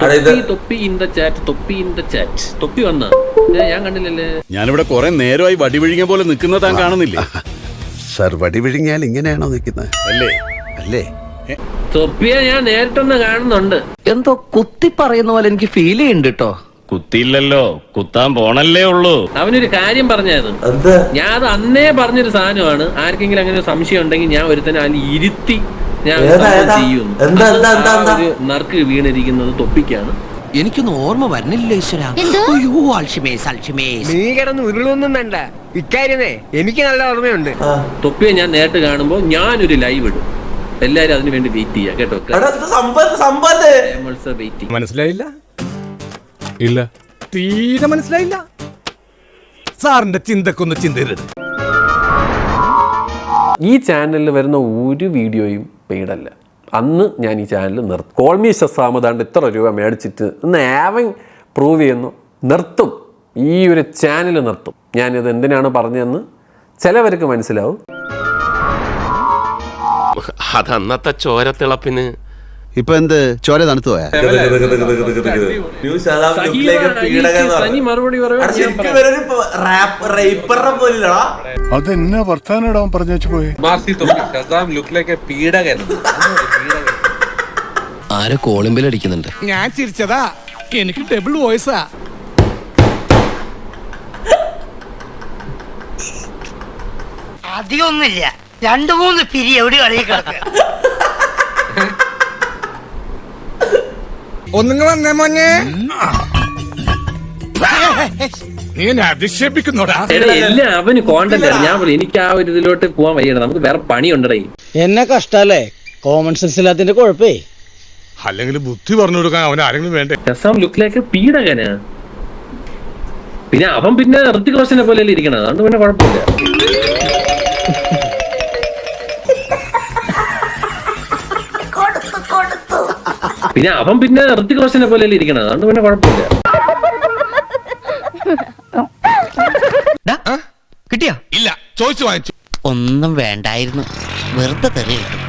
Thoppi in the chat Thoppi in the chat Thoppi വന്ന. ഞാൻ കണ്ടില്ലല്ലേ? ഞാനിവിടെ കുറെ നേരമായി വടി വിഴിഞ്ഞ പോലെ നിൽക്കുന്ന താൻ കാണുന്നില്ല? സർ വടി വിഴുങ്ങിയാൽ ഇങ്ങനെയാണോ നിൽക്കുന്നത്? അല്ലേ? അല്ലേ? തൊപ്പിയെ ഞാൻ നേരിട്ടൊന്ന് കാണുന്നുണ്ട്. എന്തോ കുത്തി പറയുന്ന പോലെ എനിക്ക് ഫീൽ ചെയ്യുന്നുണ്ട് കേട്ടോ കുത്തിയില്ലല്ലോ. കുത്താൻ പോണല്ലേ ഉള്ളൂ. അവനൊരു കാര്യം പറഞ്ഞത് ഞാൻ അത് അന്നേ പറഞ്ഞൊരു സാധനമാണ്. ആർക്കെങ്കിലും അങ്ങനെ സംശയം ഉണ്ടെങ്കിൽ ഞാൻ ഒരുത്തനെ അതിൽ ഇരുത്തി എന്താ, എന്താ, എന്താ, എന്താ? ഒരു നറുക്ക് വീണിരിക്കുന്നത് തൊപ്പിക്കാണ്. എനിക്കൊന്നും ഓർമ്മ വരുന്നില്ല ഉരുളൊന്നും വേണ്ട. ഇക്കാര്യമേ എനിക്ക് നല്ല ഓർമ്മയുണ്ട്. തൊപ്പിയെ ഞാൻ നേരിട്ട് കാണുമ്പോൾ ഞാനൊരു ലൈവ് ഇടും. എല്ലാരും അതിനു വേണ്ടി വെയിറ്റ് ചെയ്യാം കേട്ടോ? വെയിറ്റ് മനസ്സിലായില്ല? ഇല്ല. തീരെ മനസ്സിലായില്ല. സാറിന്റെ ചിന്തക്കൊന്ന് ചിന്തരുത്. ഈ ചാനലിൽ വരുന്ന ഒരു വീഡിയോയും പെയ്ഡല്ല അന്ന് ഞാൻ ഈ ചാനൽ നിർത്തും. കോൾമി ശസാമതാണ്ട് ഇത്ര രൂപ മേടിച്ചിട്ട് ഇന്ന് ആവിങ് പ്രൂവ് ചെയ്യുന്നു. നിർത്തും. ഈ ഒരു ചാനൽ നിർത്തും. ഞാനിത് എന്തിനാണ് പറഞ്ഞതെന്ന് ചിലവർക്ക് മനസ്സിലാവും. അതന്നത്തെ ചോരത്തിളപ്പിന് ഇപ്പൊ എന്ത്? ചോര തണുത്തു പോയാ? അതെന്നാ വർത്താനം പറഞ്ഞു പോയി? ആരെ കോളിമ്പിൽ അടിക്കുന്നുണ്ട്. ഞാൻ ചിരിച്ചതാ. എനിക്ക് ഡബിൾ വോയിസാ അധികമൊന്നുമില്ല രണ്ടു മൂന്ന് പിരി എവിടെ കളിയിൽ കിടക്കുക ഒന്നുങ്ങ വന്നേ മോനെ. നീ എന്നെ അധിക്ഷേപിക്കുന്നോടാ. എടാ, എല്ലാം അവന് കോണ്ടന്റ് ആണ് ഞാൻ പറയും എനിക്ക് ആ ഒരു ഇതിലോട്ട് പോകാൻ വയ്യണം നമുക്ക് വേറെ പണിയുണ്ടടേ. എന്നെ കഷ്ടല്ലേ? കോമൺ സെൻസ് ഇല്ലാത്തിന്റെ കുഴപ്പേ. അല്ലെങ്കിൽ ബുദ്ധി പറഞ്ഞു കൊടുക്കാൻ അവൻ ആരെങ്കിലും വേണ്ടേ? രസം ലുക്കിലേക്ക് പീഡകനാ. പിന്നെ അവൻ പിന്നെ ഋത്തിക് റോഷനെ പോലെ ഇരിക്കണം അതുകൊണ്ട് പിന്നെ കുഴപ്പമില്ല. പിന്നെ അവൻ പിന്നെ ഋത്തിക് റോഷനെ പോലെ ഇരിക്കണം അതുകൊണ്ട് പിന്നെ കുഴപ്പമില്ല. കിട്ടിയാ? ഇല്ല ചോദിച്ചു വാങ്ങിച്ചു. ഒന്നും വേണ്ടായിരുന്നു. വെറുതെ തെറി കിട്ടും